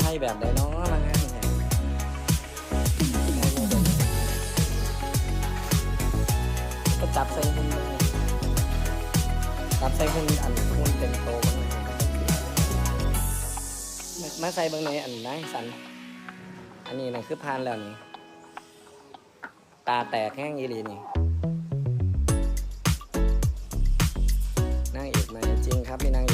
ไทยแบบใดเนาะมางานแท้ก็จับใส่หุ่นจับใส่หุ่นอันหุ่นเต็มโตบ้างเลยมาใส่บางในอันนายสัน อันนี้นะคือพานแล้วนี่ตาแตกแห้งอีหลีนี่นางเอกใหม่จริงครับมีนางเอก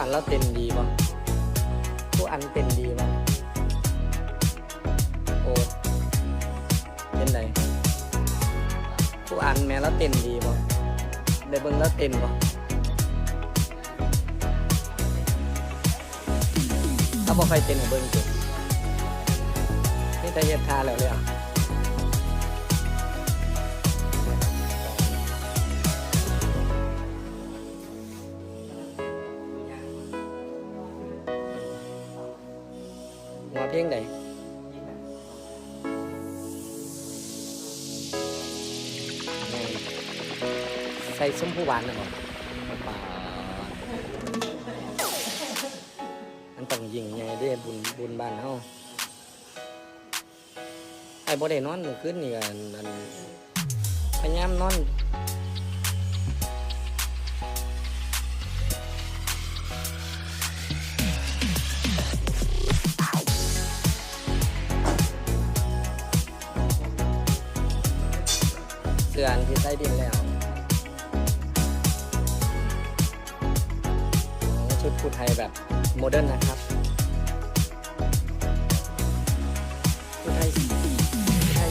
อันแล้วเต้นดีป่ะคู่อันเต้นดีป่ะโอ้เป็นไรคู่อันแม้แล้วเต้นดีป่ะได้เบิ่งแล้วเต้นป่ะถ้าบอกใครเต้นให้เบิ่งจุดนี่แต่เฮ็ดทาแล้วเลยอะ เพลงใดแม่นใส่ส้มผู้หวานนะบ่ป่าอันต้องยิงไงเด้บุญบุญบ้านเฮาไอ้บ่ได้นอนเมื่อคืนนี่อันอันพยายามนอน เสืออันที่ใต้ดินแล้วชุดผู้ไทยแบบโมเดิร์นนะครับผู้ไทยผู้ไทย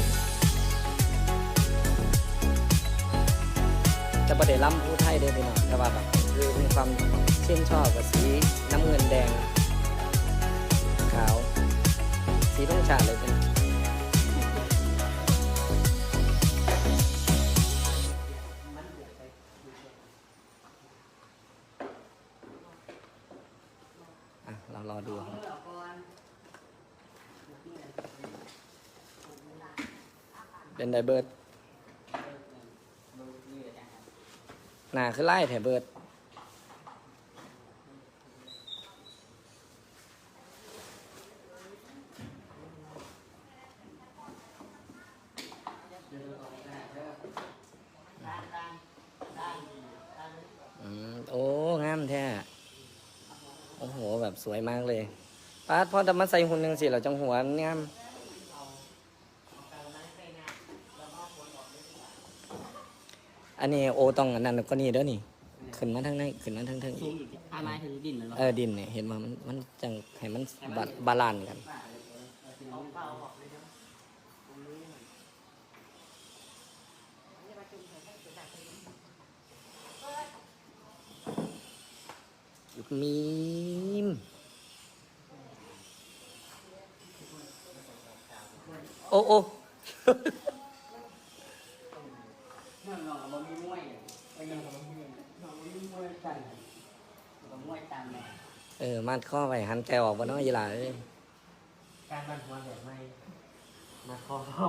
จะประเดี๋ยวล้ำผู้ไทยได้ไปหน่อยแต่ว่าแบบคือมีความชื่นชอบกับสีน้ำเงินแดง ขาว สีต้องฉาดเลยเป็น ดูครับเป็นไดเบิร์ดหนาคือไล่แถเบิร์ดอืมโอ้ งามแท้ โอ้โห แบบ สวยมากเลยป้าดพอจะมาใส่หุ่นหนึ่งสิเราจังหัวงามอันนี้โอต้องอันนั้นก็นี่เด้อนี่ ขึ้นมาทางในขึ้นมาทางทางสูอีงกอีกอาไม้ถึงดินเลยเหรอเออดินเนี่ยเห็นว่ามันมันจังให้มันบาบาลานซ์กันยุกมีม โอ้โอ้น้องน้องมันมีมวยไปยังกับมันมีน้องมันมีมวยกันกับมวยตามแม่เออมัดข้อไปหันแกออกบ่เน้อยยีหลาเอ้ยการบันหัวแบบไม่มาคอพ่อ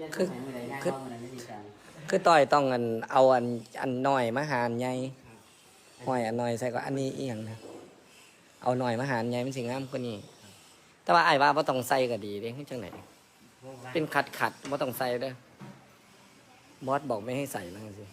ยันใส่มือไหนได้เข้ามือไหนไม่ดีจังคือต่อยต้องอันเอาอันอันน้อยมาหารใหญ่ห้อยอันน้อยใส่ก็อันนี้อีหยังนะเอาหน่อยมาหารใหญ่มันสิงามกว่านี้ แต่ว่าไอ้ายว่าบ่ต้องใส่ก็ดีเด้เฮ็ดจังไดเป็นขัดขัดๆบ่ต้องใส่เด้อบอสบอกไม่ให้ใส่มาสิ